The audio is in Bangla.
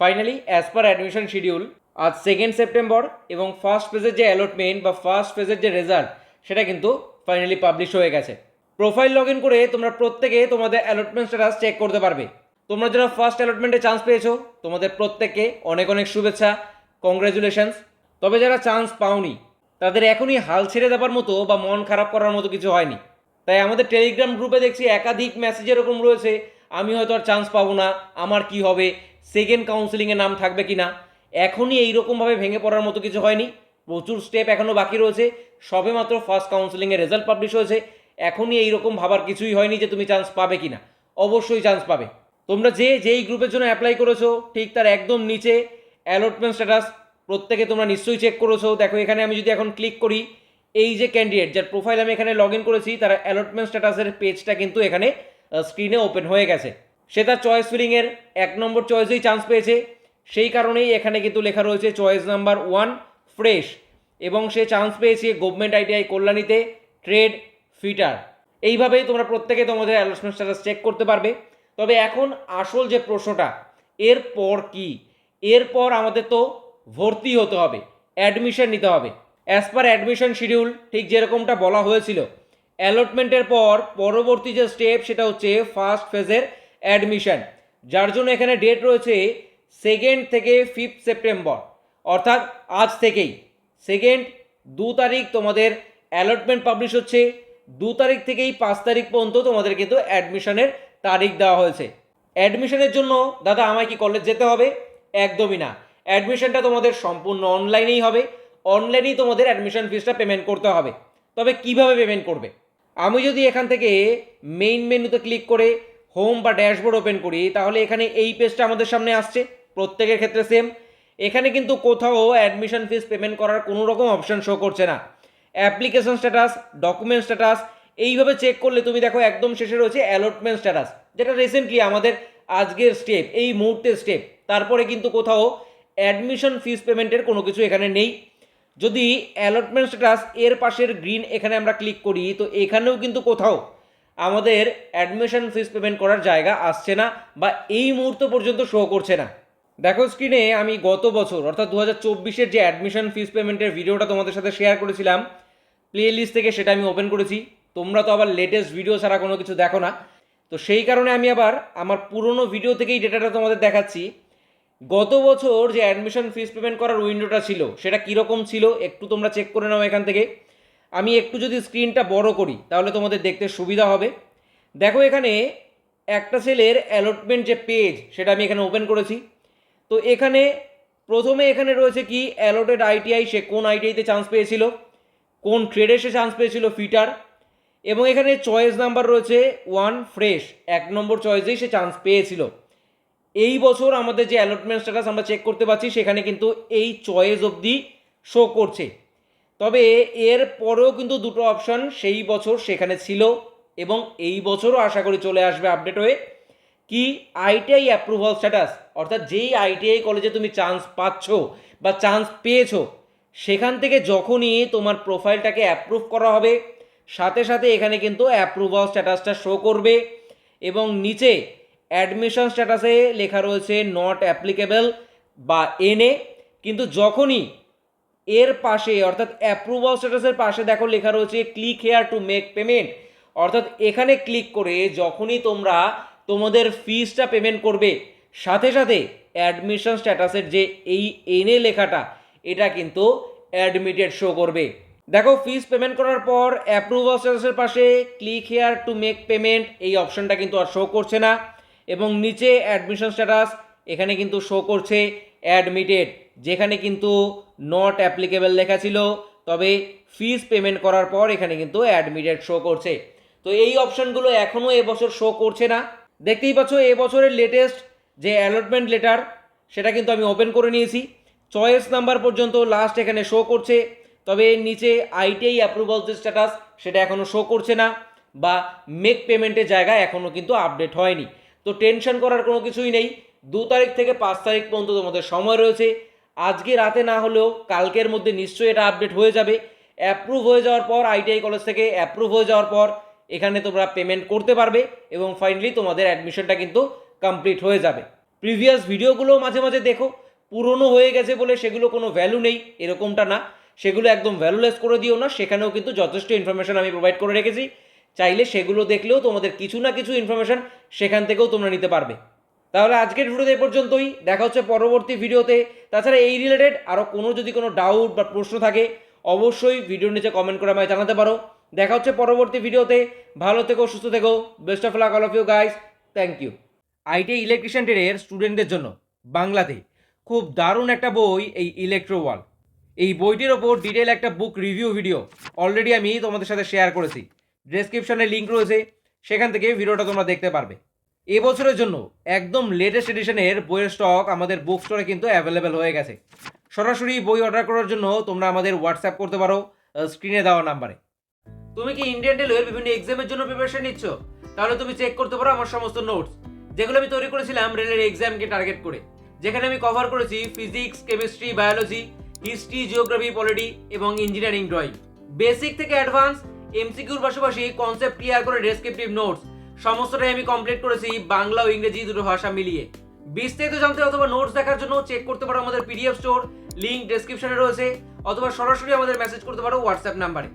Finally as per admission schedule আজ সেকেন্ড সেপ্টেম্বর এবং ফার্স্ট ফেজের যে অ্যালটমেন্ট বা ফার্স্ট ফেজের যে রেজাল্ট সেটা কিন্তু ফাইনালি পাবলিশ হয়ে গেছে। প্রোফাইল লগ ইন করে তোমরা প্রত্যেকে তোমাদের অ্যালটমেন্ট স্ট্যাটাস চেক করতে পারবে। তোমরা যারা ফার্স্ট অ্যালটমেন্টে চান্স পেয়েছ, তোমাদের প্রত্যেককে অনেক অনেক শুভেচ্ছা কংগ্রাচুলেশনস তবে যারা চান্স পাওনি, তাদের এখনই হাল ছেড়ে দেওয়ার মতো বা মন খারাপ করার মতো কিছু হয়নি। তাই আমাদের টেলিগ্রাম গ্রুপে দেখছি একাধিক মেসেজ এরকম রয়েছে, আমি হয়তো আর চান্স পাবো না, আমার কি হবে সেকেন্ড কাউন্সিলিংয়ে নাম থাকবে কি না এখনই এইরকমভাবে ভেঙে পড়ার মতো কিছু হয়নি। প্রচুর স্টেপ এখনও বাকি রয়েছে। সবে মাত্র ফার্স্ট কাউন্সিলিংয়ের রেজাল্ট পাবলিশ হয়েছে। এখনই এইরকম ভাবার কিছুই হয়নি যে তুমি চান্স পাবে কি না অবশ্যই চান্স পাবে। তোমরা যে যেই গ্রুপের জন্য অ্যাপ্লাই করেছ, ঠিক তার একদম নিচে অ্যালটমেন্ট স্ট্যাটাস প্রত্যেকে তোমরা নিশ্চয়ই চেক করেছ। দেখো, এখানে আমি যদি এখন ক্লিক করি, এই যে ক্যান্ডিডেট যার প্রোফাইল আমি এখানে লগ ইন করেছি, তারা অ্যালটমেন্ট স্ট্যাটাসের পেজটা কিন্তু এখানে স্ক্রিনে ওপেন হয়ে গেছে। সে তার চয়েস ফিলিংয়ের এক নম্বর চয়েসেই চান্স পেয়েছে। সেই কারণেই এখানে কিন্তু লেখা রয়েছে চয়েস নাম্বার ওয়ান ফ্রেশ এবং সে চান্স পেয়েছে গভর্নমেন্ট আইটিআই কল্যাণীতে ট্রেড ফিটার এইভাবেই তোমরা প্রত্যেকে তোমাদের অ্যালটমেন্ট স্ট্যাটাস চেক করতে পারবে। তবে এখন আসল যে প্রশ্নটা, এরপর কি? এরপর আমাদের তো ভর্তি হতে হবে অ্যাডমিশন নিতে হবে। অ্যাজ পার অ্যাডমিশন শিডিউল ঠিক যেরকমটা বলা হয়েছিল। অ্যালটমেন্টের পর পরবর্তী যে স্টেপ সেটা হচ্ছে ফার্স্ট ফেজের অ্যাডমিশন। যার জন্য এখানে ডেট রয়েছে সেকেন্ড থেকে ফিফথ সেপ্টেম্বর অর্থাৎ আজ থেকেই। সেকেন্ড দু তারিখ তোমাদের অ্যালটমেন্ট পাবলিশ হচ্ছে। দু তারিখ থেকেই পাঁচ তারিখ পর্যন্ত তোমাদের কিন্তু অ্যাডমিশনের তারিখ দেওয়া হয়েছে। অ্যাডমিশনের জন্য দাদা, আমায় কি কলেজ যেতে হবে? একদমই না। অ্যাডমিশনটা তোমাদের সম্পূর্ণ অনলাইনেই হবে। অনলাইনেই তোমাদের অ্যাডমিশন ফিসটা পেমেন্ট করতে হবে। তবে কীভাবে পেমেন্ট করবে? আমি যদি এখান থেকে মেইন মেনুতে ক্লিক করে হোম বা ড্যাশবোর্ড ওপেন করি, তাহলে এখানে এই পেজটা আমাদের সামনে আসছে, প্রত্যেকের ক্ষেত্রে সেম এখানে কিন্তু কোথাও অ্যাডমিশন ফিস পেমেন্ট করার কোনো রকম অপশন শো করছে না। অ্যাপ্লিকেশন স্ট্যাটাস ডকুমেন্ট স্ট্যাটাস এইভাবে চেক করলে তুমি দেখো একদম শেষে রয়েছে অ্যালটমেন্ট স্ট্যাটাস যেটা রিসেন্টলি আমাদের আজকের স্টেপ এই মুহূর্তের স্টেপ তারপরে কিন্তু কোথাও অ্যাডমিশন ফিস পেমেন্টের কোনো কিছু এখানে নেই। যদি অ্যালটমেন্ট স্ট্যাটাস এর পাশের গ্রিন এখানে আমরা ক্লিক করি, তো এখানেও কিন্তু কোথাও আমাদের অ্যাডমিশন ফিস পেমেন্ট করার জায়গা আসছে না বা এই মুহূর্ত পর্যন্ত শো করছে না। দেখো স্ক্রিনে আমি গত বছর, অর্থাৎ দু হাজার চব্বিশের যে অ্যাডমিশন ফিস পেমেন্টের ভিডিওটা তোমাদের সাথে শেয়ার করেছিলাম প্লে লিস্ট থেকে সেটা আমি ওপেন করেছি। তোমরা তো আবার লেটেস্ট ভিডিও ছাড়া কোনো কিছু দেখো না। তো সেই কারণে আমি আবার আমার পুরনো ভিডিও থেকেই ডেটাটা তোমাদের দেখাচ্ছি। গত বছর যে অ্যাডমিশন ফিস পেমেন্ট করার উইন্ডোটা ছিল, সেটা কীরকম ছিল একটু তোমরা চেক করে নাও এখান থেকে। আমি একটু যদি স্ক্রিনটা বড় করি, তাহলে তোমাদের দেখতে সুবিধা হবে। দেখো এখানে একটা সেলের অ্যালটমেন্ট যে পেজ সেটা আমি এখানে ওপেন করেছি। তো এখানে প্রথমে এখানে রয়েছে কি অ্যালোটেড আইটিআই সে কোন আইটিআইতে চান্স পেয়েছিল, কোন ট্রেডে সে চান্স পেয়েছিল ফিটার এবং এখানে চয়েস নাম্বার রয়েছে ওয়ান ফ্রেশ এক নম্বর চয়েসেই সে চান্স পেয়েছিল। এই বছর আমাদের যে অ্যালটমেন্ট স্ট্যাটাস আমরা চেক করতে পারছি, সেখানে কিন্তু এই চয়েস অবধি শো করছে। তবে এর পরেও কিন্তু দুটো অপশন সেই বছর সেখানে ছিল এবং এই বছরও আশা করি চলে আসবে আপডেট হয়ে। কি আইটিআই অ্যাপ্রুভাল স্ট্যাটাস অর্থাৎ যেই আইটিআই কলেজে তুমি চান্স পাচ্ছ বা চান্স পেয়েছ, সেখান থেকে যখনই তোমার প্রোফাইলটাকে অ্যাপ্রুভ করা হবে, সাথে সাথে এখানে কিন্তু অ্যাপ্রুভাল স্ট্যাটাসটা শো করবে এবং নিচে অ্যাডমিশন স্ট্যাটাসে লেখা রয়েছে নট অ্যাপ্লিকেবল বা এনএ কিন্তু যখনই এর পাশে, অর্থাৎ অ্যাপ্রুভাল স্ট্যাটাসের পাশে দেখো লেখা রয়েছে click here to make payment অর্থাৎ এখানে ক্লিক করে যখনই তোমরা তোমাদের ফিসটা পেমেন্ট করবে, সাথে সাথে অ্যাডমিশন স্ট্যাটাসের যে এই এনএ লেখাটা, এটা কিন্তু অ্যাডমিটেড শো করবে। দেখো ফিস পেমেন্ট করার পর অ্যাপ্রুভাল স্ট্যাটাসের পাশে click here to make payment এই অপশনটা কিন্তু আর শো করছে না। এবং নিচে অ্যাডমিশন স্ট্যাটাস এখানে কিন্তু শো করছে অ্যাডমিটেড যেখানে কিন্তু নট অ্যাপ্লিকেবল লেখা ছিল, তবে ফিস পেমেন্ট করার পর এখানে কিন্তু অ্যাডমিটেড শো করছে। তো এই অপশনগুলো এখনও এবছর শো করছে না। দেখতেই পাচ্ছ, এবছরের লেটেস্ট যে অ্যালটমেন্ট লেটার সেটা কিন্তু আমি ওপেন করে নিয়েছি। চয়েস নাম্বার পর্যন্ত লাস্ট এখানে শো করছে, তবে নিচে আইটিআই অ্যাপ্রুভাল যে স্ট্যাটাস সেটা এখনও শো করছে না বা মেক পেমেন্টের জায়গা এখনও কিন্তু আপডেট হয়নি। তো টেনশন করার কোনো কিছুই নেই। দু তারিখ থেকে পাঁচ তারিখ পর্যন্ত তোমাদের সময় রয়েছে। আজকে রাতে না হলেও কালকের মধ্যে নিশ্চয়ই এটা আপডেট হয়ে যাবে। অ্যাপ্রুভ হয়ে যাওয়ার পর আইটিআই কলেজ থেকে অ্যাপ্রুভ হয়ে যাওয়ার পর এখানে তোমরা পেমেন্ট করতে পারবে এবং ফাইনালি তোমাদের অ্যাডমিশনটা কিন্তু কমপ্লিট হয়ে যাবে। প্রিভিয়াস ভিডিওগুলো মাঝে মাঝে দেখো, পুরনো হয়ে গেছে বলে সেগুলো কোনো ভ্যালু নেই, এরকমটা না। সেগুলো একদম ভ্যালুলেস করে দিও না, সেখানেও কিন্তু যথেষ্ট ইনফরমেশন আমি প্রোভাইড করে রেখেছি। চাইলে সেগুলো দেখলেও তোমাদের কিছু না কিছু ইনফরমেশন সেখান থেকেও তোমরা নিতে পারবে। তাহলে আজকের ভিডিওতে এ পর্যন্তই। দেখা হচ্ছে পরবর্তী ভিডিওতে। তাছাড়া এই রিলেটেড আরও কোনো যদি কোনো ডাউট বা প্রশ্ন থাকে, অবশ্যই ভিডিওর নিচে কমেন্ট করে আমায় জানাতে পারো। দেখা হচ্ছে পরবর্তী ভিডিওতে। ভালো থেকো, সুস্থ থেকো। Best of luck all of you guys thank you IT electrician ট্রেডের স্টুডেন্টদের জন্য বাংলাতে খুব দারুণ একটা বই এই ইলেকট্রো ওয়াল এই বইটির ওপর ডিটেল একটা বুক রিভিউ ভিডিও অলরেডি আমি তোমাদের সাথে শেয়ার করেছি। ডেসক্রিপশনে লিঙ্ক রয়েছে। সেখান থেকে ভিডিওটা তোমরা দেখতে পারবে। এবছরের জন্য একদম লেটেস্ট এডিশনের বইয়ের স্টক আমাদের বুক স্টোরে কিন্তু অ্যাভেলেবেল হয়ে গেছে। সরাসরি বই অর্ডার করার জন্য তোমরা আমাদের হোয়াটসঅ্যাপ করতে পারো স্ক্রিনে দেওয়া নাম্বারে তুমি কি ইন্ডিয়ান রেলওয়ের বিভিন্ন এক্সামের জন্য প্রিপারেশন নিচ্ছ? তাহলে তুমি চেক করতে পারো আমার সমস্ত নোটস যেগুলো আমি তৈরি করেছিলাম রেলের এক্সামকে টার্গেট করে। যেখানে আমি কভার করেছি physics chemistry biology history geography polity এবং ইঞ্জিনিয়ারিং ড্রয়িং বেসিক থেকে অ্যাডভান্স এমসিকিউর পাশাপাশি কনসেপ্ট ক্লিয়ার করে ডেসক্রিপটিভ নোটস সমস্তটাই আমি কমপ্লিট করেছি, বাংলা ও ইংরেজি দুটো ভাষা মিলিয়ে। বিস্তারিত জানতে অথবা নোটস দেখার জন্য চেক করতে পারো আমাদের পিডিএফ স্টোর লিঙ্ক ডেসক্রিপশনে রয়েছে, অথবা সরাসরি আমাদের মেসেজ করতে পারো হোয়াটসঅ্যাপ নাম্বারে